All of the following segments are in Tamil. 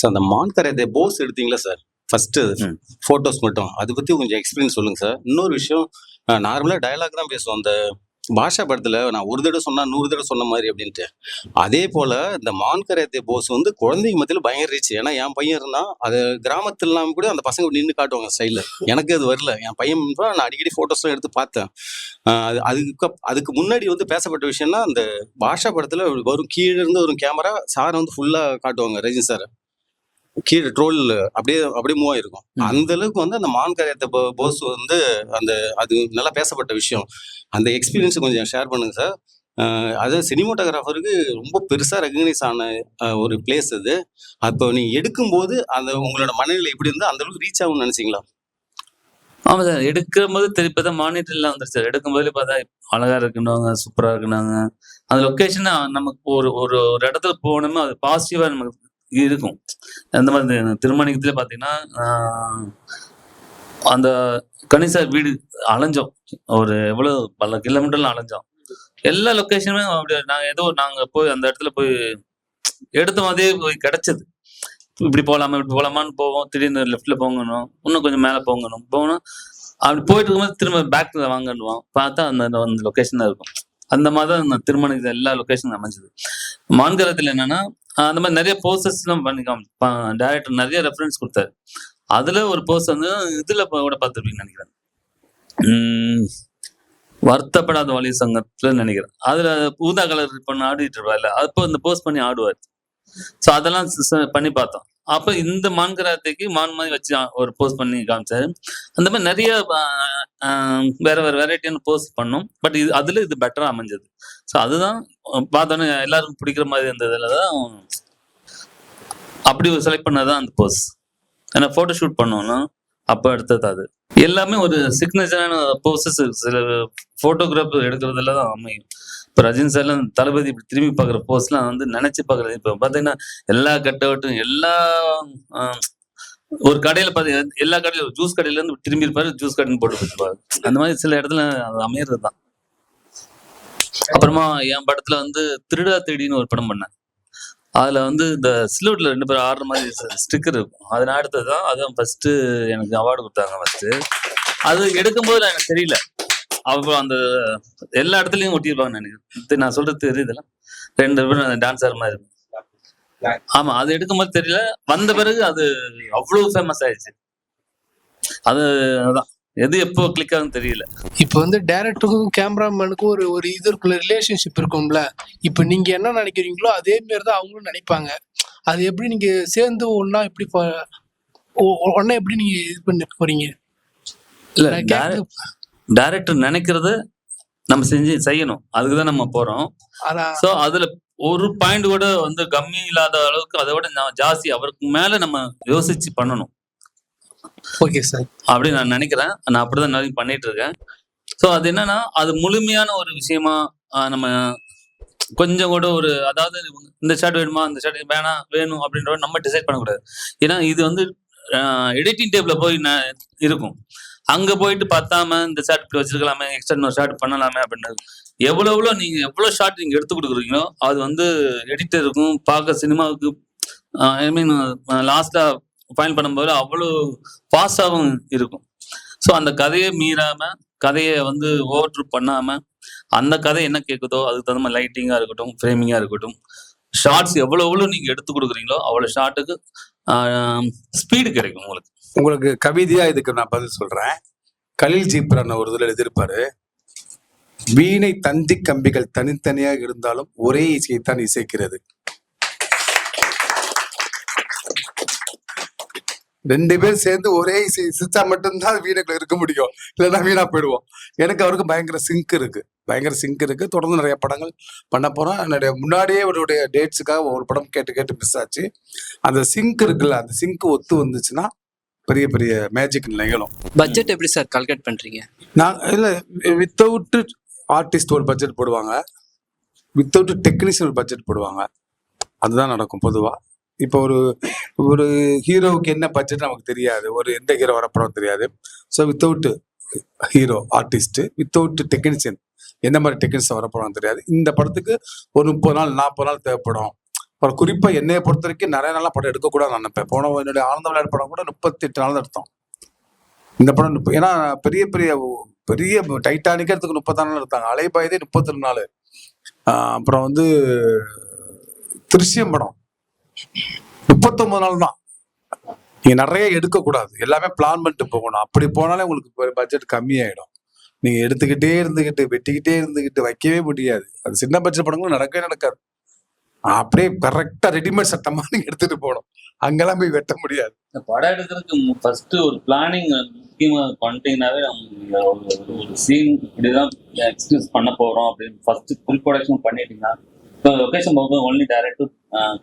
சார் அந்த மான்கரை போஸ் எடுத்தீங்களா சார் ஃபர்ஸ்ட். ஃபோட்டோஸ் மட்டும். அதை பத்தி கொஞ்சம் எக்ஸ்பீரியன்ஸ் சொல்லுங்க சார் இன்னொரு விஷயம் நார்மலாக டயலாக் தான் பேசுவோம். அந்த பாஷா படத்துல நான் ஒரு தடவை சொன்னா நூறு தடவை சொன்ன மாதிரி அப்படின்ட்டு. அதே போல இந்த மான்கரேத்தே போஸ் வந்து குழந்தைங்க மத்தியில பயங்கர ரீச் ஏன்னா என் பையன் இருந்தான். அது கிராமத்துலாம் கூட அந்த பசங்க நின்று காட்டுவாங்க ஸ்டைல எனக்கு அது வரல. என் பையன் நான் அடிக்கடி போட்டோஸ்லாம் எடுத்து பார்த்தேன். அது அதுக்கு அதுக்கு முன்னாடி வந்து பேசப்பட்ட விஷயம்னா அந்த பாஷா படத்துல வரும் கீழே இருந்து ஒரு கேமரா சாரை வந்து ஃபுல்லா காட்டுவாங்க ரஜினி சார் கீழே ட்ரோல் அப்படியே அப்படியே மூவ் ஆயிருக்கும். அந்த அளவுக்கு வந்து அந்த மான் கரையத்த போஸ் வந்து அந்த அது நல்லா பேசப்பட்ட விஷயம். அந்த எக்ஸ்பீரியன்ஸ் கொஞ்சம் ஷேர் பண்ணுங்க சார் அஹ் அது சினிமோட்டோகிராஃபருக்கு ரொம்ப பெருசா ரெகக்னைஸ் ஆன ஒரு பிளேஸ் அது. அப்போ நீங்க எடுக்கும்போது அந்த உங்களோட மனநிலை எப்படி இருந்தா அந்த அளவுக்கு ரீச் ஆகும்னு நினைச்சீங்களா? ஆமா சார் எடுக்கும் போது திருப்பி தான் மானிட்டர்லாம் வந்துருச்சு சார் எடுக்கும் போது பார்த்தா அழகா இருக்குனாங்க சூப்பரா இருக்குனாங்க அந்த லொக்கேஷன் நமக்கு ஒரு ஒரு ஒரு இடத்துல போனோமோ அது பாசிட்டிவா நமக்கு இருக்கும். அந்த மாதிரி திருமணிக்கத்துல பாத்தீங்கன்னா அந்த கணிசா வீடு அலைஞ்சோம். ஒரு எவ்வளவு பல கிலோமீட்டர்ல அலைஞ்சோம். எல்லா லொக்கேஷனுமே அப்படி நாங்க ஏதோ நாங்க போய் அந்த இடத்துல போய் எடுத்த மாதிரியே போய் கிடைச்சது. இப்படி போகலாமா இப்படி போகலாமான்னு போவோம். திடீர்னு லெஃப்ட்ல போங்கணும். இன்னும் கொஞ்சம் மேலே போங்கணும். போகணும். அப்படி போயிட்டு இருக்கும்போது திரும்ப பேக்ல வாங்கணுவோம் பார்த்தா அந்த அந்த லொக்கேஷன் இருக்கும். அந்த மாதிரி தான் அந்த திருமணம் எல்லா லொக்கேஷனும் அமைஞ்சது. மான்கரத்தில் என்னன்னா அந்த மாதிரி நிறைய போர்சஸ்லாம் பண்ணிக்கலாம் டேரக்டர் நிறைய ரெஃபரன்ஸ் கொடுத்தாரு. அதுல ஒரு போஸ்ட் வந்து இதுல கூட பார்த்துருப்பீங்கன்னு நினைக்கிறேன். உம் வருத்தப்படாத வழி சங்கத்துல நினைக்கிறேன். அதுல ஊதா கலர் பண்ண ஆடிட்டு இருப்பார்ல அப்போ இந்த போஸ்ட் பண்ணி ஆடுவார். ஸோ அதெல்லாம் பண்ணி பார்த்தோம். அப்போ இந்த மான்கராத்தைக்கு மான் மாதிரி வச்சு ஒரு போஸ்ட் பண்ணி காமிச்சாரு. அந்த மாதிரி நிறைய ஆஹ், வேற வேற வெரைட்டியான போஸ்ட் பண்ணோம். பட் இது அதுல இது பெட்டரா அமைஞ்சது. ஸோ அதுதான் பார்த்தோன்னே எல்லாருக்கும் பிடிக்கிற மாதிரி இருந்ததுல தான் அப்படி செலக்ட் பண்ணதான் அந்த போஸ் ஏன்னா போட்டோ ஷூட் பண்ணோம்னா அப்போ எடுத்தது அது. எல்லாமே ஒரு சிக்னேச்சரான போசஸ் சில போட்டோகிராஃப் எடுக்கிறதுல தான் அமையும். இப்போ ரஜினி சார்லாம் தளபதி இப்படி திரும்பி பார்க்குற போஸ்ட்லாம் வந்து நினைச்சு பார்க்குறது இப்போ பார்த்தீங்கன்னா எல்லா கட்டவட்டும் எல்லா ஒரு கடையில் பார்த்து எல்லா கடையிலும் ஜூஸ் கடையிலேருந்து திரும்பி இருப்பாரு ஜூஸ் கடைன்னு போட்டு வச்சிருப்பாரு. அந்த மாதிரி சில இடத்துல அது அமையிறது தான். அப்புறமா என் படத்துல வந்து திருடா தேடின்னு ஒரு படம் பண்ணேன். அதுல வந்து இந்த சிலோட்ல ரெண்டு பேரும் ஆடுற மாதிரி ஸ்டிக்கர் இருக்கும். அது நான் எடுத்தது தான் அதுதான் ஃபர்ஸ்ட் எனக்கு அவார்டு கொடுத்தாங்க ஃபர்ஸ்ட் அது எடுக்கும்போது எனக்கு தெரியல. அப்போ அந்த எல்லா இடத்துலயும் ஒட்டியிருப்பாங்க எனக்கு இது நான் சொல்றது தெரியுதுல ரெண்டு பேரும் டான்ஸ் ஆடுற மாதிரி ஆமா அது எடுக்கும்போது தெரியல. வந்த பிறகு அது அவ்வளவு ஃபேமஸ் ஆயிடுச்சு. அது அதான். எது எப்போ கிளிக் ஆகுன்னு தெரியல. இப்போ வந்து டேரக்டருக்கும் கேமராமேனுக்கும் ஒரு ஒரு இது இருக்குல்ல ரிலேஷன்ஷிப் இருக்கும்ல. இப்போ நீங்க என்ன நினைக்கிறீங்களோ அதே மாதிரி தான் அவங்களும் நினைப்பாங்க. அது எப்படி நீங்க சேர்ந்து ஒண்ணா எப்படி ப- ஒ- ஒ- ஒண்ணா எப்படி நீங்க இது பண்ண போறீங்க? இல்ல டைரக்டர் நினைக்கிறத நம்ம செஞ்சு செய்யணும். அதுக்கு தான் நம்ம போறோம். சோ அதுல ஒரு பாயிண்ட் கூட வந்து கம்மி இல்லாத அளவுக்கு அதை விட நான் ஜாஸ்தி அவருக்கு மேல நம்ம யோசிச்சு பண்ணணும். ஓகே சார் அப்படி நான் நினைக்கிறேன். நான் அப்படிதான் நிறைய பண்ணிட்டு இருக்கேன். சோ அது என்னன்னா அது முழுமையான ஒரு விஷயமா நம்ம கொஞ்சம் கூட ஒரு அதாவது இந்த ஷாட் வேணுமா இந்த ஷாட் வேணாம் வேணும் அப்படின்ற நம்ம டிசைட் பண்ணக்கூடாது. ஏன்னா இது வந்து எடிட்டிங் டேபிள்ல போய் இருக்கும். அங்க போயிட்டு பார்த்தாம இந்த ஷார்ட் இப்படி வச்சிருக்கலாமே எக்ஸ்ட்ரா இன்னொரு ஷார்ட் பண்ணலாமே அப்படின்னு எவ்வளோ எவ்வளோ நீங்க எவ்வளோ ஷார்ட் நீங்க எடுத்து கொடுக்குறீங்களோ அது வந்து எடிட்டருக்கும் பார்க்க சினிமாவுக்கு ஐ மீன் லாஸ்டா ஃபைனல் பண்ணும்போது அவ்வளோ ஃபாஸ்டாகவும் இருக்கும். ஸோ அந்த கதையை மீறாம கதையை வந்து ஓவர் பண்ணாம அந்த கதை என்ன கேட்குதோ அதுக்கு தகுந்த மாதிரி லைட்டிங்கா இருக்கட்டும் ஃப்ரேமிங்கா இருக்கட்டும் ஷார்ட்ஸ் எவ்வளோ எவ்வளோ நீங்க எடுத்து கொடுக்குறீங்களோ அவ்வளோ ஷார்ட்டுக்கு ஸ்பீடு கிடைக்கும் உங்களுக்கு. உங்களுக்கு கவிதையா இதுக்கு நான் பதில் சொல்றேன். கலில் ஜீப்ரான் ஒரு இதில் எழுதியிருப்பாரு. வீணை தந்தி கம்பிகள் தனித்தனியாக இருந்தாலும் ஒரே இசையைத்தான் இசைக்கிறது. ரெண்டு பேர் சேர்ந்து ஒரே இசை இசைச்சா மட்டும்தான் வீணைக்குள்ள இருக்க முடியும். இல்லைன்னா வீணா போயிடுவோம். எனக்கு அவருக்கு பயங்கர சிங்க் இருக்கு. பயங்கர சிங்க் இருக்கு. தொடர்ந்து நிறைய படங்கள் பண்ண போறோம். என்னுடைய முன்னாடியே அவருடைய டேட்ஸுக்காக ஒரு படம் கேட்டு கேட்டு மிஸ் ஆச்சு. அந்த சிங்க் இருக்குல்ல அந்த சிங்க் ஒத்து வந்துச்சுன்னா பெரிய பெரிய மேஜிக் நிகழும் பட்ஜெட் எப்படி சார் கால்குலேட் பண்றீங்க? நான் இல்லை வித்தவுட் ஆர்டிஸ்ட் ஒரு பட்ஜெட் போடுவாங்க. வித்தவுட் டெக்னீஷியன் ஒரு பட்ஜெட் போடுவாங்க. அதுதான் நடக்கும் பொதுவா. இப்போ ஒரு ஒரு ஹீரோவுக்கு என்ன பட்ஜெட் நமக்கு தெரியாது. ஒரு எந்த ஹீரோ வரப்போறோம் தெரியாது. So without hero artist without technician என்ன மாதிரி டெக்னீஷியன் வரப்போறாங்க தெரியாது. இந்த படத்துக்கு ஒரு முப்பது நாள் நாற்பது நாள் தேவைப்படும். அப்புறம் குறிப்பா என்னைய பொறுத்த வரைக்கும் நிறைய நாளா படம் எடுக்கக்கூடாது நான் நினைப்பேன். போன என்னுடைய ஆனந்த விளையாட்டு படம் கூட முப்பத்தி எட்டு நாள் தான் எடுத்தோம் இந்த படம் ஏன்னா பெரிய பெரிய பெரிய டைட்டானிக்கே எடுத்துக்கு முப்பத்தாறு நாள் எடுத்தாங்க அலைபாயதே முப்பத்தி நாள். அப்புறம் வந்து திருசியம் படம். முப்பத்தொன்பது நாள் தான். நீங்க நிறைய எடுக்கக்கூடாது. எல்லாமே பிளான் பண்ணிட்டு போகணும். அப்படி போனாலே உங்களுக்கு பட்ஜெட் கம்மியாயிடும். நீங்க எடுத்துக்கிட்டே இருந்துகிட்டு வெட்டிக்கிட்டே இருந்துகிட்டு வைக்கவே முடியாது. அது சின்ன பட்ஜெட் படங்களும் நடக்கவே நடக்காது. அப்படியே கரெக்டா ரெடிமேட் சட்டமா நீங்க எடுத்துட்டு போகணும். அங்கெல்லாம் போய் வெட்ட முடியாது. இந்த படம் எடுக்கிறதுக்கு ஃபர்ஸ்ட் ஒரு பிளானிங் முக்கியமா பண்ணிட்டீங்கன்னாவே ஒரு சீன் இப்படிதான் எக்ஸ்பிரஸ் பண்ண போறோம் அப்படின்னு ஃபர்ஸ்ட் ப்ரீ ப்ரொடக்ஷன் பண்ணிட்டீங்கன்னா இப்போ லொகேஷன் போகும்போது ஒன்லி டேரக்டர்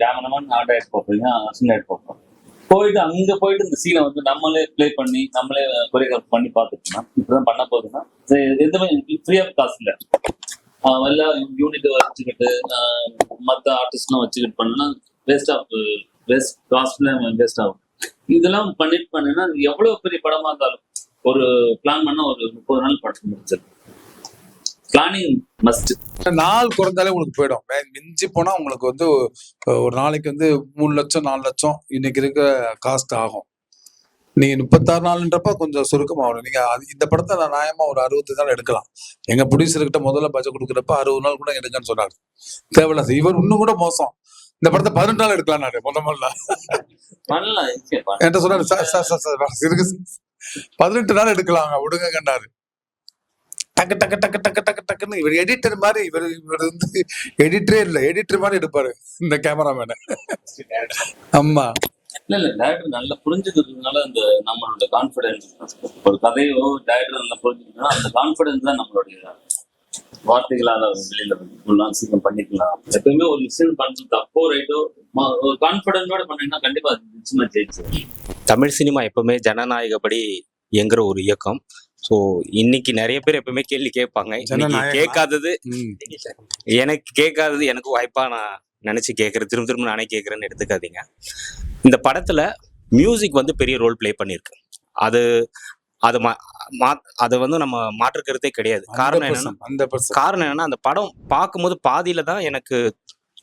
கேமராமேன் ஆர்ட் ஆயிட்டு போறீங்க அசின் ஆயிட்டு போகிறோம் போயிட்டு அங்க போயிட்டு இந்த சீனை வந்து நம்மளே ப்ளே பண்ணி நம்மளே கொரியோகிராஃப் பண்ணி பார்த்துட்டோம்னா இப்படிதான் பண்ண போகுதுன்னா எதுவுமே ஃப்ரீ ஆஃப் காஸ்ட் இல்ல. ஆஹ் எல்லாம் யூனிட் வச்சுக்கிட்டு மத்த ஆர்டிஸ்ட்லாம் வச்சுக்கிட்டு பண்ணனா வேஸ்ட் ஆஃப் வேஸ்ட் காஸ்ட்ல வேஸ்ட் ஆகும். இதெல்லாம் பண்ணிட்டு பண்ணா எவ்வளவு பெரிய படமா இருந்தாலும் ஒரு பிளான் பண்ணா ஒரு முப்பது நாள் படம் முடிச்சிருக்கு பிளானிங் மஸ்ட் நாள் குறைந்தாலே உங்களுக்கு போயிடும். மிஞ்சி போனா உங்களுக்கு வந்து ஒரு நாளைக்கு வந்து மூணு லட்சம் நாலு லட்சம் இன்னைக்கு இருக்க காஸ்ட் ஆகும். நீங்க முப்பத்தாறு நாள்ன்றப்ப கொஞ்சம் சுருக்கமாகணும் நீங்க அது- இந்த படத்தை நான் நியாயமா ஒரு அறுபது நாள் எடுக்கலாம். எங்க ப்ரொடியூசர் கிட்ட முதல்ல பட்ஜெட் கொடுக்குறப்ப அறுபது நாள் கூட எடுங்கன்னு சொன்னாரு. தேவையில்ல இவர் இன்னும் கூட மோசம். இந்த படத்தை பதினெட்டு நாள் எடுக்கலாம் நானு முத முதல்ல. என்கிட்ட சொன்னாரு சார் சார் சார் இருக்கு. பதினெட்டு நாள் எடுக்கலாங்க விடுங்க கண்டாரு. டக்கு டக்கு டக்கு டக்கு டக்கு டக்குன்னு இவர் எடிட்டர் மாதிரி இவர் இவர் வந்து எடிட்டரே இல்ல எடிட்டர் மாதிரி எடுப்பாரு இந்த கேமராமேன ஆமா. இல்ல இல்ல டேரக்டர் நல்லா புரிஞ்சுக்கிறதுனால அந்த நம்மளோட கான்பிடன்ஸ் ஒரு கதையோ டேரக்டர் நல்லா புரிஞ்சுக்கணும் அந்த கான்பிடன்ஸ் தான் நம்மளுடைய வார்த்தைகளால வெளியில ஃபுல்லா சீக்கிரம் பண்ணிக்கலாம். எப்பயுமே ஒரு விஷயம் பண்றது தப்போ ரைட்டோ ஒரு கான்பிடன்ஸோட பண்ணீங்கன்னா கண்டிப்பா நிச்சயமா ஜெயிச்சு தமிழ் சினிமா எப்பவுமே ஜனநாயகப்படி இயங்குற ஒரு இயக்கம். ஸோ இன்னைக்கு நிறைய பேர் எப்பவுமே கேள்வி கேட்பாங்க? கேட்காதது. எனக்கு கேட்காதது எனக்கு வாய்ப்பா நான் நினைச்சு கேட்கறேன் திரும்ப திரும்ப நானே கேட்கறேன்னு எடுத்துக்காதீங்க. இந்த படத்துல மியூசிக் வந்து பெரிய ரோல் ப்ளே பண்ணியிருக்கு அது அது மா அது வந்து நம்ம மாற்று கருத்தே கிடையாது காரணம் என்னன்னா 100%, 100%. காரணம் என்னன்னா அந்த படம் பார்க்கும்போது பாதியில தான் எனக்கு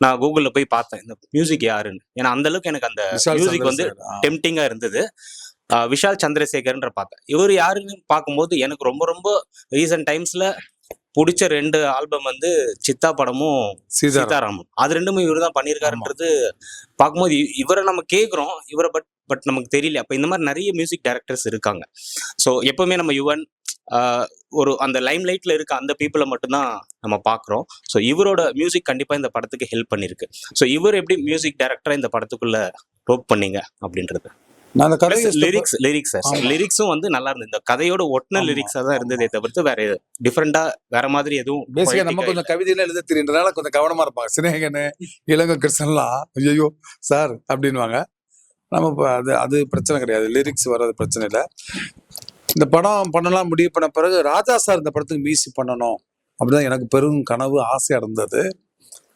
நான் கூகுள்ல போய் பார்த்தேன். இந்த மியூசிக் யாருன்னு. ஏன்னா அந்த அளவுக்கு எனக்கு அந்த மியூசிக் வந்து சந்திரசேகர், ஆ. டெம்டிங்கா இருந்தது. விஷால் சந்திரசேகர்ன்ற பார்த்தேன். இவர் யாருன்னு பார்க்கும்போது எனக்கு ரொம்ப ரொம்ப ரீசன்ட் டைம்ஸ்ல பிடிச்ச ரெண்டு ஆல்பம் வந்து சித்தா படமும் சீதாராம். சீதாராமன் அது ரெண்டுமே இவர் தான் பண்ணியிருக்காருன்றது பார்க்கும்போது இவரை நம்ம கேட்குறோம் இவரை பட் பட் நமக்கு தெரியல. அப்போ இந்த மாதிரி நிறைய மியூசிக் டைரக்டர்ஸ் இருக்காங்க. ஸோ எப்பவுமே நம்ம யுவன் ஒரு அந்த லைம் லைட்ல இருக்க அந்த பீப்புளை மட்டும்தான் நம்ம பார்க்குறோம். ஸோ இவரோட மியூசிக் கண்டிப்பாக இந்த படத்துக்கு ஹெல்ப் பண்ணியிருக்கு ஸோ இவர் எப்படி மியூசிக் டைரக்டரா இந்த படத்துக்குள்ள ரோப் பண்ணீங்க அப்படின்றது. அந்த கதையை லிரிக்ஸ் லிரிக்ஸ். லிரிக்ஸும் வந்து நல்லா இருந்தது. இந்த கதையோட ஒட்டின லிரிக்ஸா தான் இருந்ததே தவிர்த்து வேற டிஃப்ரெண்டா வேற மாதிரி எதுவும் பேசிக்கா நம்ம கொஞ்சம் கவிதையில எழுத தெரியுன்றனால கொஞ்சம் கவனமா இருப்பாங்க. சினேகனு இளங்க கிருஷ்ணன்லாம் ஐயோ சார் அப்படின்வாங்க நம்ம அது அது பிரச்சனை கிடையாது. லிரிக்ஸ் வர்றது பிரச்சனை இல்லை. இந்த படம் பண்ணலாம் முடிவு பண்ண பிறகு ராஜா சார் இந்த படத்துக்கு மியூசிக் பண்ணணும் அப்படிதான் எனக்கு பெரும் கனவு ஆசையா இருந்தது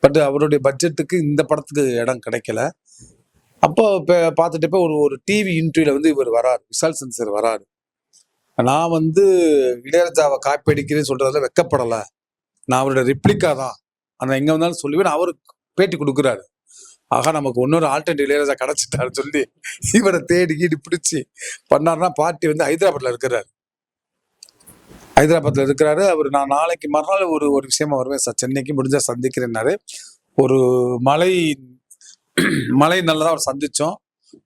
பட் அவருடைய பட்ஜெட்டுக்கு இந்த படத்துக்கு இடம் கிடைக்கல. அப்போ இப்போ பார்த்துட்டு ஒரு ஒரு டிவி இன்டர்வியூல வந்து இவர் வராரு. விஷால் சந்த் சார் வராரு. நான் வந்து இளையராஜாவை காப்பி அடிக்கிறேன்னு சொல்றதுல வெக்கப்படலை. நான் அவரோட ரிப்ளிக்கா தான். ஆனால் எங்க வந்தாலும் சொல்லுவேன். அவர் பேட்டி கொடுக்குறாரு. ஆகா நமக்கு இன்னொரு ஆல்டர்னேட் இளையராஜா கிடச்சிட்டாரு சொல்லி இவரை தேடி கீடி பிடிச்சி பண்ணாருன்னா பார்ட்டி வந்து ஹைதராபாத்ல இருக்கிறாரு. ஹைதராபாத்ல இருக்கிறாரு. அவர் நான் நாளைக்கு மறுநாள் ஒரு ஒரு விஷயமா வருவேன் சார். சென்னைக்கு முடிஞ்சா சந்திக்கிறேன்னாரு. ஒரு மலை மலை நல்லதாக அவர் சந்திச்சோம்.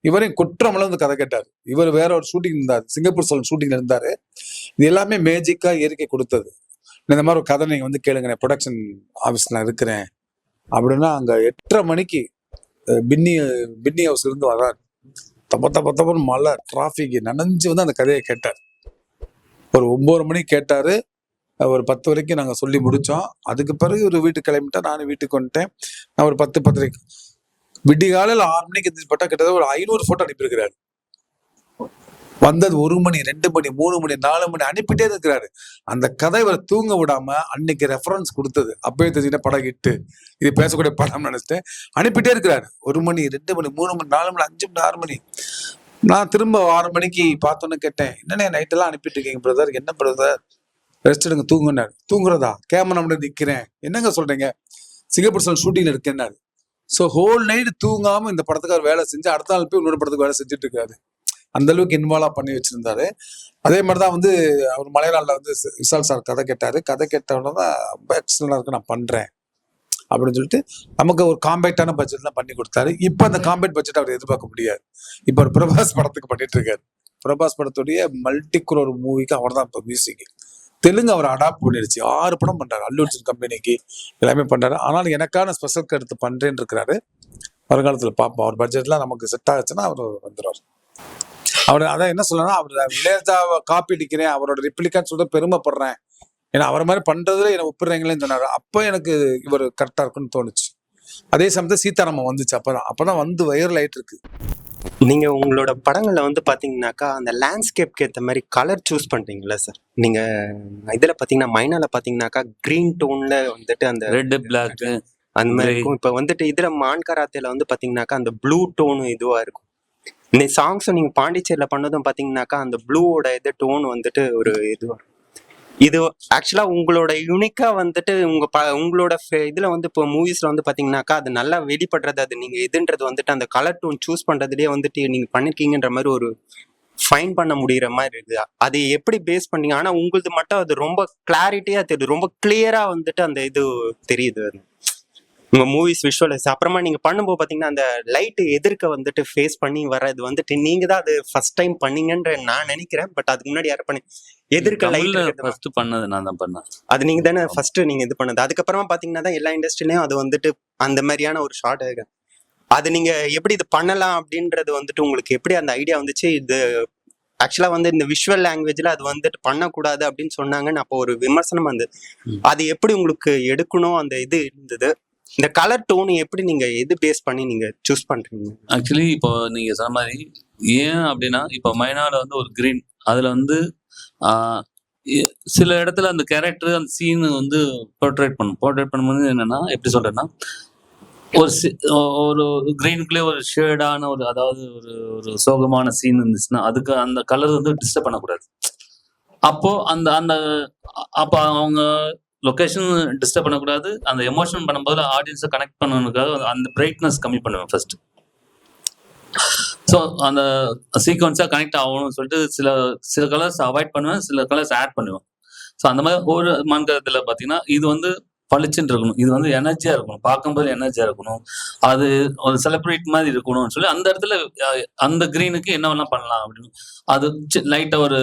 இவரையும் குற்றமல வந்து கதை கேட்டார். இவர் வேற ஒரு ஷூட்டிங் இருந்தார். சிங்கப்பூர் சொல்லும் ஷூட்டிங்ல இருந்தாரு. இது எல்லாமே மேஜிக்கா இயற்கை கொடுத்தது. இந்த மாதிரி ஒரு கதை நீங்க வந்து கேளுங்க நான் ப்ரொடக்ஷன் நான் இருக்கிறேன். அப்படின்னா அங்க எட்டரை மணிக்கு பின்னி பின்னி ஹவுஸ்ல இருந்து வர்றாரு. தப்ப தப்ப தப்பன்னு மழை டிராஃபிக் நனைஞ்சு வந்து அந்த கதையை கேட்டார். ஒரு ஒன்பது மணிக்கு கேட்டாரு. ஒரு பத்து வரைக்கும் நாங்கள் சொல்லி முடித்தோம் அதுக்கு பிறகு ஒரு வீட்டுக்கு கிளம்பிட்டா நானும் வீட்டுக்கு வந்துட்டேன். நான் ஒரு பத்து பத்து விடிகாலையில் ஆறு மணிக்கு எந்திரிப்பட்டா கிட்டத்தட்ட ஒரு ஐநூறு போட்டோ அனுப்பியிருக்கிறாரு. வந்தது ஒரு மணி ரெண்டு மணி மூணு மணி நாலு மணி அனுப்பிட்டே இருக்கிறாரு. அந்த கதை இவரை தூங்க விடாம அன்னைக்கு ரெஃபரன்ஸ் கொடுத்தது. அப்பவே தெரிஞ்சுக்கிட்ட படம் இட்டு இது பேசக்கூடிய படம் நினைச்சிட்டேன். அனுப்பிட்டே இருக்கிறாரு. ஒரு மணி ரெண்டு மணி மூணு மணி நாலு மணி அஞ்சு மணி ஆறு மணி. நான் திரும்ப ஆறு மணிக்கு பார்த்தோன்னு கேட்டேன் என்னண்ணே நைட்டெல்லாம் அனுப்பிட்டு இருக்கீங்க பிரதர் என்ன பிரதர் ரெஸ்ட் எடுங்க தூங்குனாரு தூங்குறதா? கேமரா முன்னாடி நிற்கிறேன் என்னங்க சொல்றீங்க? சிங்கப்பூர் ஷூட்டிங்ல இருக்கேன்னாரு. ஸோ ஹோல் நைட் தூங்காம இந்த படத்துக்கு வேலை செஞ்சு அடுத்த நாள் போய் இன்னொரு படத்துக்கு வேலை செஞ்சுட்டு இருக்காரு. அந்த அளவுக்கு இன்வால்வ் பண்ணி வச்சிருந்தாரு. அதே மாதிரி தான் வந்து அவர் மலையாளில் வந்து விசால் விஷால் சார் கதை கேட்டார். கதை கேட்ட தான் ரொம்ப எக்ஸலண்டாக இருக்கு நான் பண்ணுறேன் அப்படின்னு சொல்லிட்டு நமக்கு ஒரு காம்பேக்டான பட்ஜெட் தான் பண்ணி கொடுத்தாரு. இப்போ அந்த காம்பேக்ட் பட்ஜெட் அவர் எதிர்பார்க்க முடியாது. இப்போ ஒரு பிரபாஸ் படத்துக்கு பண்ணிட்டு இருக்காரு. பிரபாஸ் படத்துடைய மல்டி குரோர் மூவிக்கு அவர் தான் இப்போ மியூசிக் தெலுங்கு அவர் அடாப்ட் பண்ணிருச்சு. ஆறு படம் பண்றாரு. அல்லு அர்ஜுன் கம்பெனிக்கு எல்லாமே பண்றாரு. ஆனாலும் எனக்கான ஸ்பெஷல் கருத்து பண்றேன்னு இருக்கிறாரு வருங்காலத்தில் பார்ப்போம் அவர் பட்ஜெட்லாம் நமக்கு செட் ஆச்சுன்னா அவர் வந்துடுவார் அவர் அதான் என்ன சொல்லணும்னா அவர் இளையராஜாவை காப்பி அடிக்கிறேன். அவரோட ரிப்ளிகான்னு சொல்லிட்டு பெருமைப்படுறேன். ஏன்னா அவர் மாதிரி பண்றதுல என்ன ஒப்புறீங்களேன்னு சொன்னாரு. அப்போ எனக்கு இவர் கரெக்டா இருக்குன்னு தோணுச்சு. அதே சமயத்தில் சீதாராமன் வந்துச்சு. அப்பதான் அப்பதான் வந்து வைரல் ஆயிட்டு இருக்கு நீங்க உங்களோட படங்கள்ல வந்து பாத்தீங்கன்னாக்கா அந்த லேண்ட்ஸ்கேப்க்கு ஏத்த மாதிரி கலர் சூஸ் பண்றீங்களா சார் நீங்க இதுல பாத்தீங்கன்னா மைனால பாத்தீங்கன்னாக்கா கிரீன் டோன்ல வந்துட்டு அந்த ரெட் பிளாக் அந்த மாதிரி. இருக்கும் இப்ப வந்துட்டு இதுல மான் கராத்தேல வந்து பாத்தீங்கன்னாக்கா அந்த ப்ளூ டோன் இதுவா இருக்கும் இந்த சாங்ஸும் நீங்க பாண்டிச்சேரியில பண்ணதும் பாத்தீங்கன்னாக்கா அந்த ப்ளூவோட இது டோன் வந்துட்டு ஒரு இதுவா இருக்கும். இது ஆக்சுவலா உங்களோட யூனிக்கா வந்துட்டு உங்க ப உங்களோட ஃபே- இதுல வந்து இப்போ மூவிஸ்ல வந்து பாத்தீங்கன்னாக்கா அது நல்லா வெளிப்படுறது அது நீங்க இதுன்றது வந்துட்டு அந்த கலர் டோன் சூஸ் பண்றதுலயே வந்துட்டு நீங்க பண்ணிருக்கீங்கன்ற மாதிரி ஒரு ஃபைன் பண்ண முடியற மாதிரி இருக்கு. அது எப்படி பேஸ் பண்ணீங்க? ஆனா உங்களுது மட்டும் அது ரொம்ப கிளாரிட்டியா தெரியுது. ரொம்ப கிளியரா வந்துட்டு அந்த இது தெரியுது அது. உங்க மூவிஸ் விஷுவலைஸ் அப்புறமா நீங்க பண்ணும்போது பாத்தீங்கன்னா அந்த லைட் எதிர்க்க வந்துட்டு ஃபேஸ் பண்ணி வர்றது வந்துட்டு நீங்க தான் அது ஃபர்ஸ்ட் டைம் பண்ணீங்கன்ற நான் நினைக்கிறேன். பட் அதுக்கு முன்னாடி யாரும் பண்ணி எதிர்க்க லைட் ஃபர்ஸ்ட் பண்ணது நான் தான் பண்ணேன். அது நீங்க தானே ஃபர்ஸ்ட் நீங்க இது பண்ணது. அதுக்கப்புறமா பாத்தீங்கன்னா தான் எல்லா இண்டஸ்ட்ரிலையும் அது வந்துட்டு அந்த மாதிரியான ஒரு ஷார்ட் இருக்கு. அது நீங்க எப்படி இது பண்ணலாம் அப்படின்றது வந்துட்டு உங்களுக்கு எப்படி அந்த ஐடியா வந்துச்சு? இது ஆக்சுவலா வந்து இந்த விஷுவல் லாங்குவேஜ்ல அது வந்துட்டு பண்ணக்கூடாது அப்படின்னு சொன்னாங்கன்னு அப்போ ஒரு விமர்சனம் வந்தது. அது எப்படி உங்களுக்கு எடுக்கணும் அந்த இது இருந்தது? இந்த கலர் டோன் எப்படி நீங்க எது பேஸ் பண்ணி நீங்க சூஸ் பண்றீங்க? ஆக்சுவலி இப்போ நீங்க சொன்ன மாதிரி ஏன் அப்படின்னா இப்போ மைனால வந்து ஒரு கிரீன் அதுல வந்து சில இடத்துல அந்த கேரக்டர் அந்த சீன் வந்து போர்ட்ரேட் பண்ணும். போர்ட்ரேட் பண்ணும்போது என்னன்னா எப்படி சொல்றேன்னா ஒரு ஒரு கிரீனுக்குள்ளே ஒரு ஷேடான ஒரு அதாவது ஒரு ஒரு சோகமான சீன் இருந்துச்சுன்னா அதுக்கு அந்த கலர் வந்து டிஸ்டர்ப் பண்ணக்கூடாது. அப்போ அந்த அந்த அப்போ அவங்க லொக்கேஷன் டிஸ்டர்ப் பண்ணக்கூடாது. அந்த எமோஷன் பண்ணும்போது ஆடியன்ஸை கனெக்ட் பண்ணணுக்காக அந்த பிரைட்னஸ் கம்மி பண்ணுவேன் ஃபர்ஸ்ட் ஸோ அந்த சீக்வன்ஸாக கனெக்ட் ஆகணும்னு சொல்லிட்டு சில சில கலர்ஸ் அவாய்ட் பண்ணுவேன் சில கலர்ஸ் ஆட் பண்ணுவேன். ஸோ அந்த மாதிரி ஒரு மான்கரத்தில் பார்த்தீங்கன்னா இது வந்து பளிச்சுன்னு இருக்கணும். இது வந்து எனர்ஜியாக இருக்கணும். பார்க்கும்போது எனர்ஜியாக இருக்கணும். அது ஒரு செலிப்ரேட் மாதிரி இருக்கணும்னு சொல்லி அந்த இடத்துல அந்த க்ரீனுக்கு என்னவெல்லாம் பண்ணலாம் அப்படின்னு. அது லைட்டாக ஒரு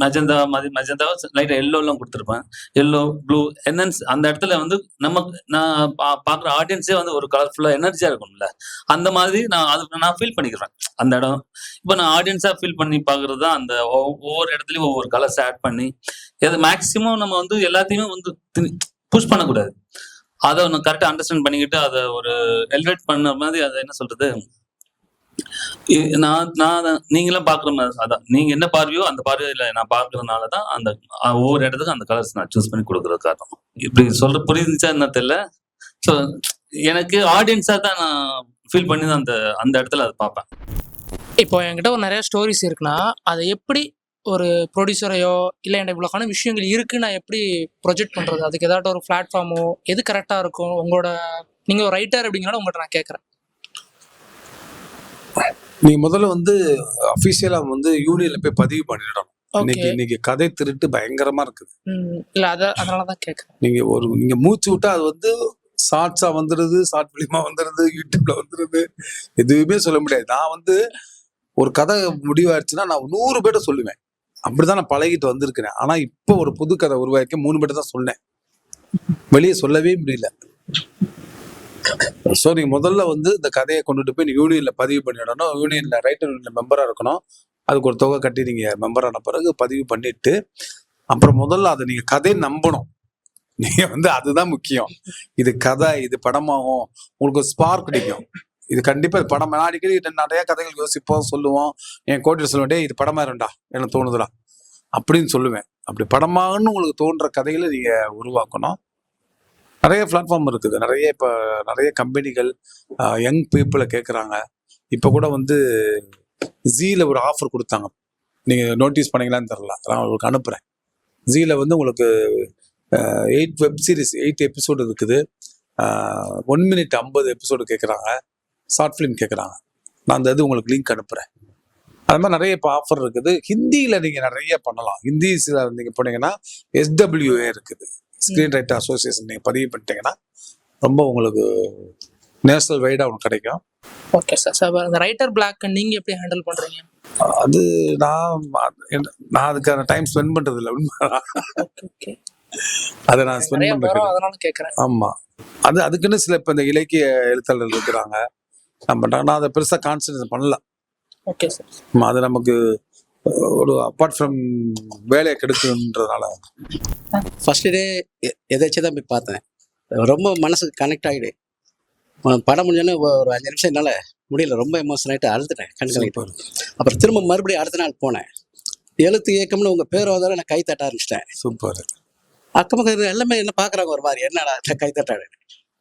மெஜந்தா மாதிரி மெஜந்தா லைட்டாக எல்லோலாம் கொடுத்துருப்பேன். எல்லோ ப்ளூ என்னன்னு அந்த இடத்துல வந்து நமக்கு நான் பா பார்க்குற ஆடியன்ஸே வந்து ஒரு கலர்ஃபுல்லாக எனர்ஜியாக இருக்கும்ல அந்த மாதிரி நான் அது நான் ஃபீல் பண்ணிக்கிறேன். அந்த இடம். இப்போ நான் ஆடியன்ஸாக ஃபீல் பண்ணி பார்க்குறது தான் அந்த ஒவ்வொரு இடத்துலையும் ஒவ்வொரு கலர்ஸ் ஆட் பண்ணி அது மேக்சிமம் நம்ம வந்து எல்லாத்தையுமே வந்து புஷ் பண்ணக்கூடாது. அதை ஒன்று கரெக்டாக அண்டர்ஸ்டாண்ட் பண்ணிக்கிட்டு அதை ஒரு எலிவேட் பண்ண மாதிரி அதை என்ன சொல்றது? நான் நான் அதான் நீங்களாம் பார்க்குற மாதிரி அதான் நீங்க என்ன பார்வையோ அந்த பார்வையில நான் பார்க்கறதுனால தான் அந்த ஒவ்வொரு இடத்துக்கும் அந்த கலர்ஸ் நான் சூஸ் பண்ணி கொடுக்குறது காரணம் இப்படி சொல்ற புரிஞ்சுச்சா என்ன தெரியல? ஸோ எனக்கு ஆடியன்ஸாக தான் நான் ஃபீல் பண்ணி தான் அந்த அந்த இடத்துல அதை பார்ப்பேன். இப்போ என்கிட்ட ஒரு நிறைய ஸ்டோரிஸ் இருக்குன்னா அதை எப்படி ஒரு ப்ரொடியூசரையோ இல்லை என்கிட்ட இவ்வளோக்கான விஷயங்கள் இருக்கு நான் எப்படி ப்ரொஜெக்ட் பண்றது? அதுக்கு ஏதாட்டும் ஒரு பிளாட்ஃபார்மோ எது கரெக்டாக இருக்கும்? உங்களோட நீங்க ஒரு ரைட்டர் அப்படிங்கிறனால உங்கள்கிட்ட நான் கேட்குறேன். நீ முதல்ல வந்து அபிஷியலா வந்து யூனியன்ல போய் பதிவு பண்ணிடணும். இன்னைக்கு இன்னைக்கு கதை திருட்டு பயங்கரமா இருக்குது. இல்லை அதை அதனால தான் கேட்குறேன். நீங்க ஒரு நீங்க மூச்சு விட்டா அது வந்து ஷார்ட்ஸா வந்துடுது ஷார்ட் பிலிமா வந்துடுது யூடியூப்ல வந்துடுது எதுவுமே சொல்ல முடியாது. நான் வந்து ஒரு கதை முடிவாயிருச்சுன்னா நான் நூறு பேர்ட்ட சொல்லுவேன். அப்படிதான் நான் பழகிட்டு வந்திருக்கிறேன். ஆனா இப்போ ஒரு புது கதை உருவாக்கி மூணு பேர்ட்ட தான் சொன்னேன். வெளியே சொல்லவே முடியல. ஸோ நீங்க முதல்ல வந்து இந்த கதையை கொண்டுட்டு போய் யூனியன்ல பதிவு பண்ணிடணும். யூனியன்ல ரைட்டர் யூனியன்ல மெம்பரா இருக்கணும். அதுக்கு ஒரு தொகை கட்டி நீங்க பிறகு பதிவு பண்ணிட்டு அப்புறம் முதல்ல அதை நீங்க கதையை நம்பணும். நீங்க வந்து அதுதான் முக்கியம். இது கதை இது படமாகும். உங்களுக்கு ஸ்பார்க் கிடைக்கும் இது கண்டிப்பா இது படம். நான் அடிக்கடி நிறைய கதைகள் யோசிப்போம் சொல்லுவோம். என் கோட்டில் சொல்லுவேன் இது படமா இருண்டா எனக்கு தோணுதுடா? அப்படின்னு சொல்லுவேன். அப்படி படமாகன்னு உங்களுக்கு தோன்ற கதைகளை நீங்க உருவாக்கணும். நிறைய பிளாட்ஃபார்ம் இருக்குது. நிறைய இப்போ நிறைய கம்பெனிகள் யங் பீப்புளை கேட்குறாங்க இப்போ கூட வந்து ஜீல ஒரு ஆஃபர் கொடுத்தாங்க. நீங்கள் நோட்டீஸ் பண்ணீங்களான்னு தெரில நான் உங்களுக்கு அனுப்புகிறேன் ஜீல வந்து உங்களுக்கு eight web series eight episode இருக்குது. ஒன் மினிட் ஐம்பது எபிசோடு கேட்குறாங்க ஷார்ட் ஃபிலிம் கேட்குறாங்க நான் அந்த இது உங்களுக்கு லிங்க் அனுப்புகிறேன் அது மாதிரி நிறைய இப்போ ஆஃபர் இருக்குது. ஹிந்தியில் நீங்கள் நிறைய பண்ணலாம். ஹிந்திஸில் நீங்கள் போனீங்கன்னா எஸ்டபிள்யூஏ இருக்குது. ஸ்க்ரீன் ரைட்டர் அசோசியேஷன் நீங்கள் பதிவு பண்ணிட்டீங்கன்னா ரொம்ப உங்களுக்கு நேஷனல் வைடாக உங்களுக்கு கிடைக்கும். ஓகே சார் சார் அந்த ரைட்டர் பிளாக் நீங்க எப்படி ஹேண்டில் பண்றீங்க? அது நான் நான் அதுக்கான டைம் ஸ்பெண்ட் பண்றது இல்லை ஓகே அதை நான் ஸ்பெண்ட் வரும் அதனால கேக்குறேன். ஆமா. அது அதுக்குன்னு சில இப்ப இந்த இலக்கிய எழுத்தாளர்கள் இருக்கிறாங்க. நான் பண்றாங்க நான் அதை பெருசா கான்சன்ட்ரேட் பண்ணல. ஓகே சார் அது நமக்கு ஒரு அப்பார்ட் ஃப்ரம் வேலையை கெடுக்குன்றதுனால. ஃபர்ஸ்ட் டே எதாச்சும் தான் போய் பார்த்தேன். ரொம்ப மனசுக்கு கனெக்ட் ஆகிடு படம் முடிஞ்சோன்னே ஒரு அஞ்சு நிமிஷம் என்னால் முடியல. ரொம்ப எமோஷன் ஆகிட்டு அழுதுட்டேன் கண் கலங்கிட்டு. அப்புறம் திரும்ப மறுபடியும் அடுத்த நாள் போனேன். எழுத்து இயக்கம்னு உங்கள் பேர் வந்தாலும் நான் கை தட்ட ஆரம்பிச்சிட்டேன். சூப்பர். அக்கம் பக்கம் எல்லாமே என்ன பார்க்குறாங்க ஒரு மாதிரி. என்னடா கை தட்டாடு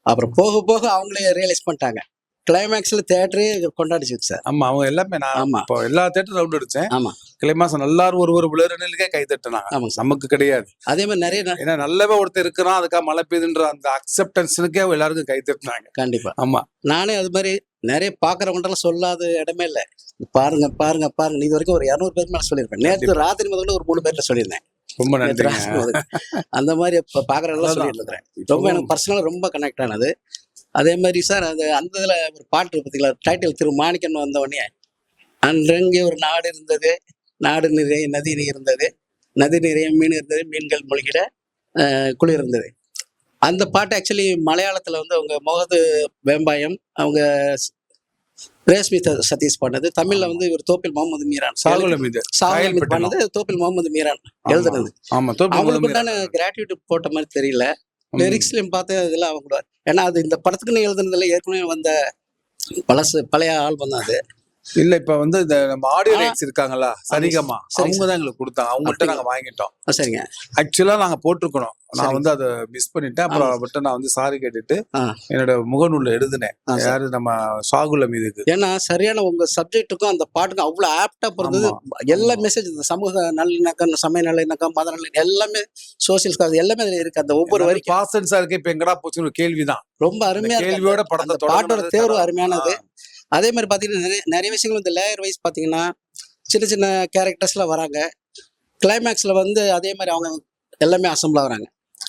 அப்புறம் போக போக அவங்களே ரியலைஸ் பண்ணிட்டாங்க. கிளைமேக்ஸில் தேட்டரே கொண்டாடிச்சு சார். ஆமா அவங்க எல்லாமே நான் ஆமா. இப்போ எல்லா தேட்டரும் ரவுண்ட் அடிச்சேன். ஆமா. கிளைமாசம் எல்லாரும் ஒரு ஒரு விளரனுக்கே கை தட்டினாங்க. சார். நமக்கு கிடையாது. அதே மாதிரி நிறைய ஏன்னா நல்லவே ஒருத்தர் இருக்கிறான் அதுக்காக மழை பெய்யுதுன்ற அந்த அக்செப்டன்ஸுக்கே எல்லாருக்கும் கை தட்டினாங்க. கண்டிப்பா. ஆமா. நானே அது மாதிரி நிறைய பாக்குறவங்கள்ட்ட சொல்லாத இடமே இல்லை. பாருங்க பாருங்க பாருங்க. இது வரைக்கும் ஒரு இரநூறு பேர் மேல சொல்லியிருப்பேன். நேற்று ராத்திரி முதல்ல ஒரு மூணு பேர்ட்ட சொல்லியிருந்தேன். ரொம்ப முதல்ல. அந்த மாதிரி இப்ப பாக்குறவங்க அதான். சொல்லிட்டு இருக்கிறேன் ரொம்ப எனக்கு பர்சனலா ரொம்ப கனெக்ட் ஆனது. அதே மாதிரி சார் அது அந்த இதுல ஒரு பாட்டு பார்த்தீங்களா டைட்டில் திரு மாணிக்கன் வந்த உடனே அன்றங்கே ஒரு நாடு இருந்தது நாடு நிறைய நதி நீர் இருந்தது நதி நிறைய மீன் இருந்தது மீன்கள் மூழ்கிட குளிர் இருந்தது. அந்த பாட்டு ஆக்சுவலி மலையாளத்துல வந்து அவங்க முகது வேம்பாயம் அவங்க ரேஷ்மி சதீஷ் பண்ணது தமிழ்ல வந்து இவர் தோப்பில் முகமது மீரான். சாகுலம் இது சாகுல். பண்ணது தோப்பில் முகமது மீரான் எழுதுனது. அவங்களுக்கு உண்டான கிராட்டிவிட்டி போட்ட மாதிரி தெரியல. லிரிக்ஸ்லையும் பார்த்து இதெல்லாம் அவங்க ஏன்னா அது இந்த படத்துக்குன்னு எழுதுனதுல ஏற்கனவே வந்த பழசு பழைய ஆல்பம் தான் அது. இல்ல இப்ப வந்து இந்த நம்ம ஆடியோ. ரைட்ஸ் இருக்காங்கல்ல சரிகமா சரி, அவங்க தான் எங்களுக்கு கொடுத்தாங்க அவங்கள்ட்ட? நாங்க வாங்கிட்டோம். சரிங்க. ஆக்சுவலா நாங்க போட்டிருக்கணும். நான். வந்து அதை மிஸ் பண்ணிட்டேன். அப்புறம் அவர்கிட்ட நான் வந்து சாரி கேட்டுட்டு. என்னோட முகநூல்ல எழுதினேன். யாரு நம்ம சாகுலம் இதுக்கு ஏன்னா சரியான உங்க சப்ஜெக்ட்டுக்கும் அந்த பாட்டுக்கும் அவ்வளவு ஆப்டா பிறந்தது எல்லா மெசேஜ் இந்த சமூக நல்லிணக்கம் சமய நல்லிணக்கம் மத நல்லிணக்கம் எல்லாமே சோசியல் எல்லாமே அதுல இருக்கு. அந்த ஒவ்வொரு வரைக்கும். பாசன்ஸா இருக்கு இப்ப எங்கடா போச்சுன்னு ஒரு கேள்விதான். ரொம்ப அருமையா கேள்வியோட படத்தை பாட்டோட தேர்வு. அருமையானது. அதே மாதிரி பாத்தீங்கன்னா நிறைய நிறைய விஷயங்கள் இந்த லேயர் வைஸ் பாத்தீங்கன்னா சின்ன சின்ன கேரக்டர்ஸ்ல வராங்க. கிளைமேக்ஸ்ல வந்து அதே மாதிரி அவங்க எல்லாமே அசம்பிள் ஆகுறாங்க.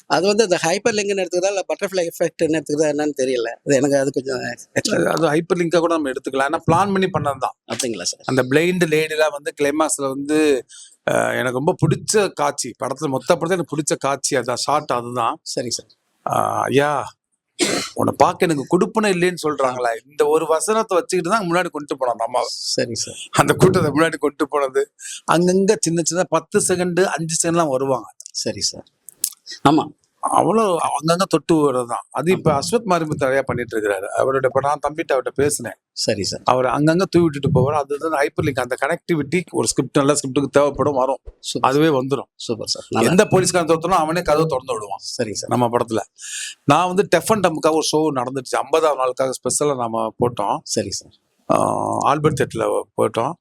அது வந்து இந்த ஹைப்பர் லிங்க்னு எடுத்துக்கிறதா இல்லை பட்டர்ஃப்ளை எஃபெக்ட்னு எடுத்துக்கிறதா என்னன்னு தெரியல. அது எனக்கு அது கொஞ்சம். அது- ஹைப்பர் லிங்கா கூட நம்ம எடுத்துக்கலாம். ஏன்னா பிளான் பண்ணி பண்ணதுதான். அப்படிங்களா சார் அந்த பிளைண்ட் லேடிலாம் வந்து கிளைமாக்ஸ்ல வந்து எனக்கு ரொம்ப பிடிச்ச காட்சி. படத்துல மொத்த படத்துல எனக்கு பிடிச்ச காட்சி. அதான் ஷார்ட் அதுதான். சரிங்க சார் ஆஹ் ஐயா உன்னை பார்க்க எனக்கு கொடுப்பன இல்லைன்னு சொல்றாங்களா. இந்த ஒரு வசனத்தை வச்சுக்கிட்டு தான் முன்னாடி கொண்டு போனோம் அம்மாவை சரிங்க சார். அந்த கூட்டத்தை முன்னாடி கொண்டு போனது. அங்கங்க சின்ன சின்ன பத்து செகண்ட் அஞ்சு செகண்ட்லாம் வருவாங்க. சரி சார். ஆமா. அவ்வளோ அங்கங்க தொட்டு வர்றதுதான் அது இப்ப அஸ்வத் மாரிமுத்து நிறைய பண்ணிட்டு இருக்கிறாரு. அவரோட இப்ப நான் தம்பிட்ட அவர்கிட்ட பேசினேன். சரி சார். அவர் அங்கங்க தூவி விட்டுட்டு போவார். அதுதான் ஹைப்பர் லிங்க் அந்த கனெக்டிவிட்டி ஒரு ஸ்கிரிப்ட் நல்ல ஸ்கிரிப்டுக்கு தேவைப்படும் வரும். அதுவே வந்துடும் சூப்பர் சார். எந்த போலீஸ்காரன் தோத்தனோ அவனே கதவு திறந்து விடுவான். சரிங்க சார். நம்ம படத்துல. நான் வந்து டெஃப் அண்ட் டம்முக்காக ஒரு ஷோ நடந்துச்சு. ஐம்பதாம் நாளுக்காக ஸ்பெஷலாக நம்ம போட்டோம். சரி சார். ஆல்பர்ட் தேட்டில் போட்டோம்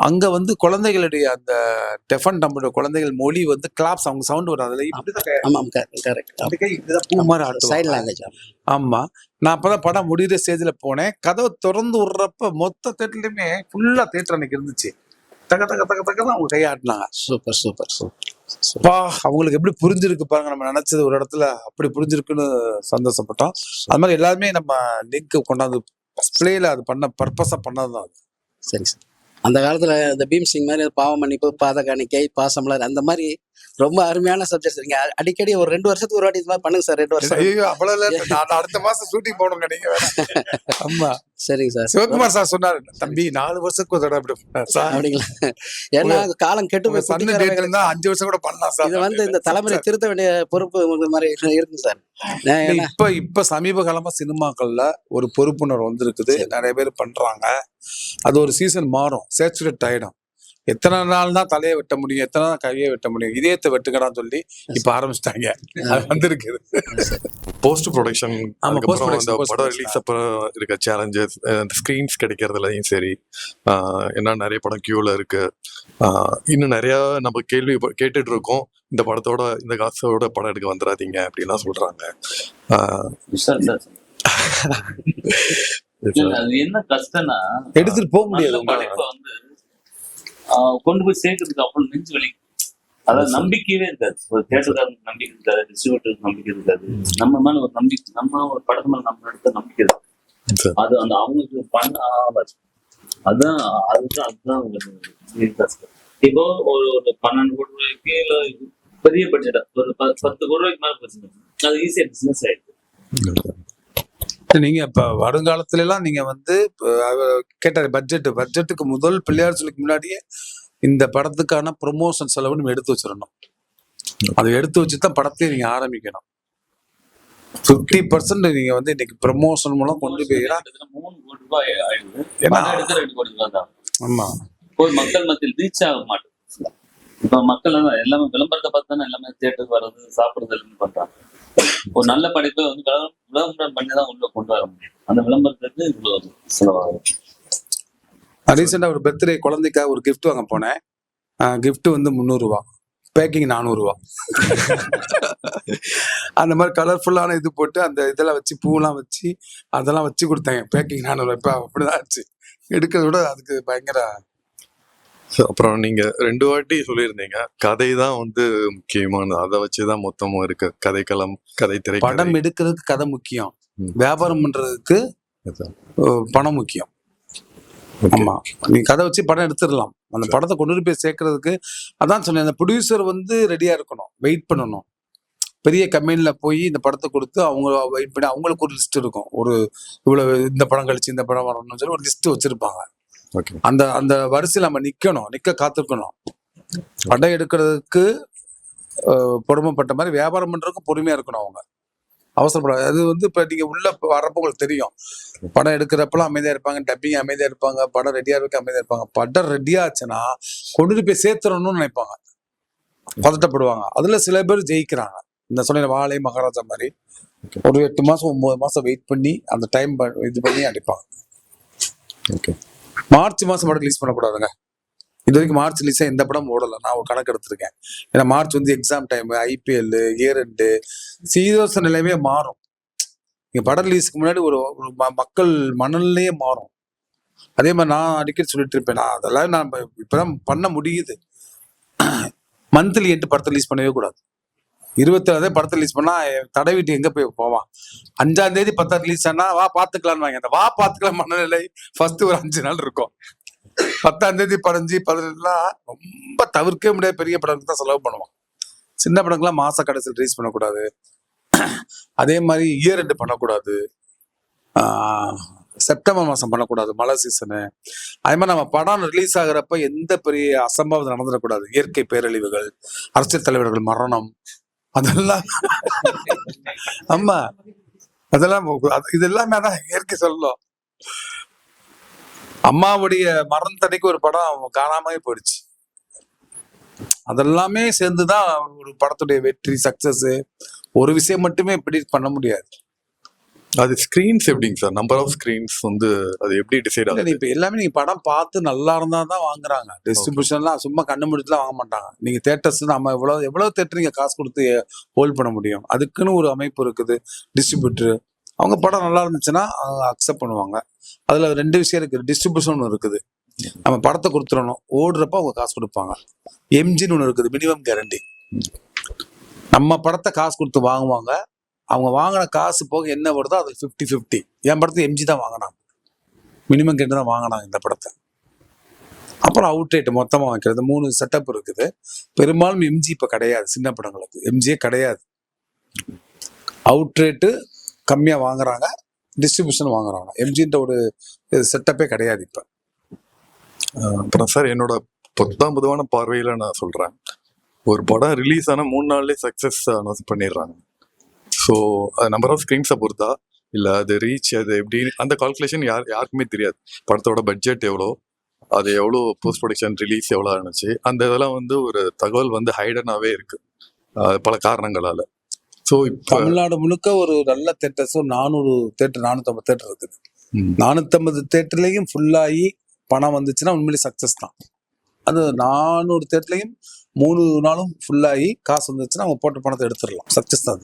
அங்க வந்து குழந்தைகளுடைய அந்த டெஃப் அண்ட் டம்முடைய குழந்தைகள் மொழி வந்து கிளாப்ஸ் அவங்க சவுண்ட் வரும். அதுல இப்படிதான் ஆமா நான் அப்பதான் படம் முடிகிற ஸ்டேஜ்ல போனேன். கதவை திறந்து விடுறப்ப மொத்த தேட்டர்லயுமே ஃபுல்லா தேட்டர் அன்னைக்கு இருந்துச்சு. தக தக தக தக தான் அவங்க கையாட்டினாங்க. சூப்பர் சூப்பர் சூப்பர் பா அவங்களுக்கு எப்படி புரிஞ்சிருக்கு பாருங்க. நம்ம நினைச்சது ஒரு இடத்துல அப்படி புரிஞ்சிருக்குன்னு சந்தோஷப்பட்டோம். அது மாதிரி எல்லாருமே நம்ம லிங்க் கொண்டாந்து பிளேல அது பண்ண பர்பஸா பண்ணதுதான் அது. சரி சார். அந்த காலத்துல இந்த பீம் சிங் மாதிரி பாவ மன்னிப்பு பாத காணிக்கை பாசமலர் அந்த மாதிரி ரொம்ப அருமையான சப்ஜெக்ட்ஸ் நீங்க அடிக்கடி ஒரு ரெண்டு வருஷத்துக்கு ஒரு வாட்டி இது மாதிரி பண்ணுங்க சார் ரெண்டு வருஷம். ஐயோ அவ்வளவு. நான் அடுத்த மாசம் ஷூட்டிங் போகணுங்க நீங்க. ஆமா. சரிங்க சார் சிவகுமார் சார் சொன்னாரு தம்பி நாலு வருஷத்துக்கு ஒரு தடவை சார் அப்படிங்களா? ஏன்னா காலம் கெட்டு போய் இருந்தா அஞ்சு வருஷம் கூட பண்ணலாம் சார் இது வந்து இந்த தலைமுறை திருத்த வேண்டிய பொறுப்பு உங்களுக்கு மாதிரி இருக்குங்க சார் இப்ப இப்ப சமீப காலமா சினிமாக்கள்ல ஒரு பொறுப்புணர்வு வந்திருக்குது. நிறைய பேர் பண்றாங்க. அது ஒரு சீசன் மாறும். சேச்சுரேட் ஆயிடும். எத்தனை நாள் தான் தலையை வெட்ட முடியும்? எத்தனை நாள் கையை வெட்ட முடியும்? இதயத்தை வெட்டுக்கடான்னு சொல்லி இப்ப ஆரம்பிச்சிட்டாங்க. அது வந்திருக்குது போஸ்ட் ப்ரொடக்ஷன் படம் production. ரிலீஸ் அப்புறம் இருக்க சேலஞ்சஸ் அந்த ஸ்க்ரீன்ஸ் கிடைக்கிறதுலையும் சரி ஆஹ் என்ன நிறைய படம் கியூல இருக்கு. ஆஹ் இன்னும் நிறைய நம்ம கேள்வி கேட்டுட்டு இருக்கோம் இந்த படத்தோட இந்த காசோட படம் எடுக்க வந்துடாதீங்க அப்படின்லாம் சொல்றாங்க. அது என்ன கஷ்டம்னா எடுத்துட்டு போக முடியாது நல்ல உங்களால. படைப்பை வந்து ஆஹ் கொண்டு போய் சேர்க்கறதுக்கு அப்புறம் நெஞ்சு வலி. அதாவது நம்பிக்கையே இருக்காது. ஒரு தேட்டருக்காரங்களுக்கு நம்பிக்கை இருக்காது டிஸ்ட்ரிபியூட்டருக்கு நம்பிக்கை இருக்காது. நம்ம மேல ஒரு நம்பிக்கை நம்ம ஒரு படத்து மேல நம்ம எடுத்த நம்பிக்கை இருக்கு. அது அந்த அவங்களுக்கு பண்ண அதுதான் அதுதான் கஷ்டம் இப்போ ஒரு ஒரு பன்னெண்டு கோடி ரூபாய்க்கு இல்ல பெரிய பட்ஜெட் ஒரு பத்து கோடி ரூபாய்க்கு மேல பிரச்சனை அது ஈஸியா பிசினஸ் ஆயிடுது. நீங்க இப்ப வருங்காலத்துல எல்லாம் நீங்க வந்து கேட்டாரு பட்ஜெட் பட்ஜெட்டுக்கு முதல் பிள்ளையார் சொல்லிக்கு முன்னாடியே இந்த படத்துக்கான ப்ரொமோஷன் செலவு நம்ம எடுத்து வச்சிடணும். அதை எடுத்து வச்சு தான் படத்தையே நீங்க ஆரம்பிக்கணும். ஃபிஃப்டி பர்சன்ட் நீங்க வந்து இன்னைக்கு ப்ரமோஷன் மூலம் கொண்டு போய் ஏன்னா- ஆமா. மக்கள் மத்தியில் ரீச் ஆக மாட்டேங்குது. இப்ப மக்கள் எல்லாம் எல்லாமே விளம்பரத்தை பார்த்து தானே எல்லாமே தேட்டருக்கு வர்றது சாப்பிடுறது எல்லாமே பண்றாங்க. ஒரு நல்ல படைப்பை வந்து விளம்பரம் விளம்பரம் பண்ணி தான் உள்ள கொண்டு வர முடியும். அந்த விளம்பரத்துக்கு இவ்வளவு செலவாகும். ரீசெண்டா ஒரு பர்த்டே குழந்தைக்காக ஒரு கிஃப்ட் வாங்க போனேன். கிஃப்ட் வந்து முந்நூறுரூவா பேக்கிங் நானூறுரூவா அந்த மாதிரி கலர்ஃபுல்லான இது போட்டு அந்த இதெல்லாம் வச்சு பூவெல்லாம் வச்சு அதெல்லாம் வச்சு கொடுத்தாங்க பேக்கிங் நானூறுரூவா இப்போ அப்படிதான் ஆச்சு. எடுக்கிறத விட அதுக்கு பயங்கர அப்புறம் நீங்க ரெண்டு வாட்டி சொல்லியிருந்தீங்க. கதை தான் வந்து முக்கியமான அதை வச்சுதான் மொத்தமும் இருக்கு. கதைக்களம் கதை திரை படம் எடுக்கிறதுக்கு கதை முக்கியம். வியாபாரம் பண்றதுக்கு பணம் முக்கியம். ஆமா. நீ கதை வச்சு படம் எடுத்துடலாம். அந்த படத்தை கொண்டு போய் சேர்க்கறதுக்கு அதான் சொன்னேன். அந்த ப்ரொடியூசர் வந்து ரெடியா இருக்கணும். வெயிட் பண்ணணும். பெரிய கம்பெனில போய் இந்த படத்தை கொடுத்து அவங்க வெயிட் பண்ணி அவங்களுக்கு ஒரு லிஸ்ட் இருக்கும். ஒரு இவ்வளவு இந்த படம் கழிச்சு இந்த படம் வரணும்னு சொல்லி ஒரு லிஸ்ட் வச்சிருப்பாங்க. அந்த அந்த வரிசையில் நம்ம நிக்கணும் நிக்க காத்திருக்கணும் படம் எடுக்கிறதுக்கு பொறுமைப்பட்ட மாதிரி வியாபாரம் பண்றதுக்கு பொறுமையா இருக்கணும் அவங்க. அவசரப்பட அது வந்து இப்ப நீங்க உள்ள வரப்போ உங்களுக்கு தெரியும். படம் எடுக்கிறப்பெல்லாம் அமைதியா இருப்பாங்க டப்பிங் அமைதியா இருப்பாங்க படம் ரெடியா இருக்க அமைதியா இருப்பாங்க. படம் ரெடியா ஆச்சுன்னா கொண்டு போய் சேர்த்துறணும்னு நினைப்பாங்க. பதட்டப்படுவாங்க. அதுல சில பேர் ஜெயிக்கிறாங்க. இந்த சொன்ன வாழை மகாராஜா மாதிரி. ஒரு எட்டு மாசம் ஒன்பது மாசம் வெயிட் பண்ணி அந்த டைம் இது பண்ணி அடிப்பாங்க. ஓகே மார்ச் மாசம் படம் ரிலீஸ் பண்ணக்கூடாதுங்க. இது வரைக்கும் மார்ச் ரிலீஸா எந்த படம் ஓடல. நான் ஒரு கணக்கு எடுத்திருக்கேன். ஏன்னா மார்ச் வந்து exam time IPL year end சீதோச நிலையமே மாறும். இங்கே படம் ரிலீஸ்க்கு முன்னாடி ஒரு ஒரு மக்கள் மணல்லையே மாறும். அதே மாதிரி நான் அடிக்கடி சொல்லிட்டு இருப்பேன் நான் அதெல்லாம் நான் இப்ப- இப்பதான் பண்ண முடியுது. மந்த்லி எட்டு படத்தை ரிலீஸ் பண்ணவே கூடாது. இருபத்தேழாவது படத்தை ரிலீஸ் பண்ணா தடை வீட்டு எங்க போய் போவான்? அஞ்சாம் தேதி பத்தாம் ரிலீஸ் ஆனா வா பாத்துக்கலாம்னு வாங்க. அந்த வா பாத்துக்கலாம் மனநிலை ஃபர்ஸ்ட் ஒரு அஞ்சு நாள் இருக்கும். பத்தாம் தேதி பதினஞ்சு பதினெட்டுலாம் ரொம்ப தவிர்க்கவே முடியாத பெரிய படங்களுக்கு தான் செலவு பண்ணுவான். சின்ன படங்கள்லாம் மாச கடைசியில் ரிலீஸ் பண்ணக்கூடாது. அதே மாதிரி இயர் ரெண்டு பண்ணக்கூடாது. ஆஹ் செப்டம்பர் மாசம் பண்ணக்கூடாது மழை சீசனு அதே மாதிரி நம்ம படம் ரிலீஸ் ஆகுறப்ப எந்த பெரிய அசம்பாவிதம் நடந்துடக்கூடாது. இயற்கை பேரழிவுகள் அரசியல் தலைவர்கள் மரணம் அதெல்லாம் ஆமா. அதெல்லாம் இது எல்லாமே அதான் இயற்கை சொல்லும். அம்மாவுடைய மரணத்தன்னைக்கு ஒரு படம் காணாமே போயிடுச்சு. அதெல்லாமே சேர்ந்துதான் ஒரு படத்துடைய வெற்றி சக்சஸ் ஒரு விஷயம் மட்டுமே இப்படி பண்ண முடியாது. அது ஸ்கிரீன்ஸ் எப்படிங்க சார்? நம்பர் ஆஃப் ஸ்கிரீன்ஸ் வந்து அது எப்படி டிசைட் ஆகுது? இப்ப எல்லாமே நீங்க படம் பார்த்து நல்லா இருந்தா தான் வாங்குறாங்க. டிஸ்ட்ரிபியூஷன்லாம் சும்மா கண்ணு முடிச்சுலாம் வாங்க மாட்டாங்க. நீங்க தேட்டர்ஸ் நம்ம எவ்வளவு எவ்வளவு தேட்டர் நீங்க காசு கொடுத்து ஹோல்ட் பண்ண முடியும்? அதுக்குன்னு ஒரு அமைப்பு இருக்குது. டிஸ்ட்ரிபியூட்டர் அவங்க படம் நல்லா இருந்துச்சுன்னா அக்செப்ட் பண்ணுவாங்க. அதுல ரெண்டு விஷயம் இருக்குது. டிஸ்ட்ரிபியூஷன் இருக்குது. நம்ம படத்தை கொடுத்துடணும். ஓடுறப்ப அவங்க காசு கொடுப்பாங்க. எம்ஜின்னு ஒன்று இருக்குது. மினிமம் கேரண்டி நம்ம படத்தை காசு கொடுத்து வாங்குவாங்க. அவங்க வாங்கின காசு போக என்ன வருதோ அது ஃபிஃப்டி ஃபிஃப்டி என் படத்தை எம்ஜி தான் வாங்கினாங்க. மினிமம் கேட்டு தான் வாங்கினாங்க இந்த படத்தை. அப்புறம் அவுட் ரேட் மொத்தமாக வைக்கிறது. மூணு செட்டப் இருக்குது. பெரும்பாலும் எம்ஜி இப்போ கிடையாது சின்ன படங்களுக்கு. எம்ஜியே கிடையாது. அவுட் ரேட்டு கம்மியாக வாங்குறாங்க டிஸ்ட்ரிபியூஷன் வாங்குறாங்க. எம்ஜின்ற ஒரு செட்டப்பே கிடையாது இப்போ. அப்புறம் சார் என்னோட பொத்தாம் பொதுவான பார்வையில் நான் சொல்கிறேன் ஒரு படம் ரிலீஸ் ஆனால் மூணு நாள்லேயே சக்ஸஸ் அனௌன்ஸ் பண்ணிடுறாங்க. ஸோ அது நம்பர் ஆஃப் ஸ்க்ரீன்ஸை பொறுத்தா இல்ல அது ரீச் அது எப்படி அந்த கால்குலேஷன் யார் யாருக்குமே தெரியாது. படத்தோட பட்ஜெட் எவ்வளோ அது எவ்வளோ போஸ்ட் ப்ரொடக்ஷன் ரிலீஸ் எவ்வளோ ஆனிச்சு அந்த இதெல்லாம் வந்து ஒரு தகவல் வந்து ஹைடனாகவே இருக்கு. அஹ் பல காரணங்களால. ஸோ இப்போ தமிழ்நாடு முழுக்க ஒரு நல்ல தேட்டர்ஸ் ஒரு நானூறு தேட்டர் நானூற்றம்பது தேட்டர் இருக்குது. நானூற்றம்பது தேட்டர்லையும் ஃபுல்லாகி பணம் வந்துச்சுன்னா உண்மையிலே சக்ஸஸ் தான். அது நானூறு தேட்டர்லையும் மூணு நாளும் ஃபுல்லாகி காசு வந்துச்சுன்னா அவங்க போட்ட பணத்தை எடுத்துடலாம். சக்ஸஸ் தான்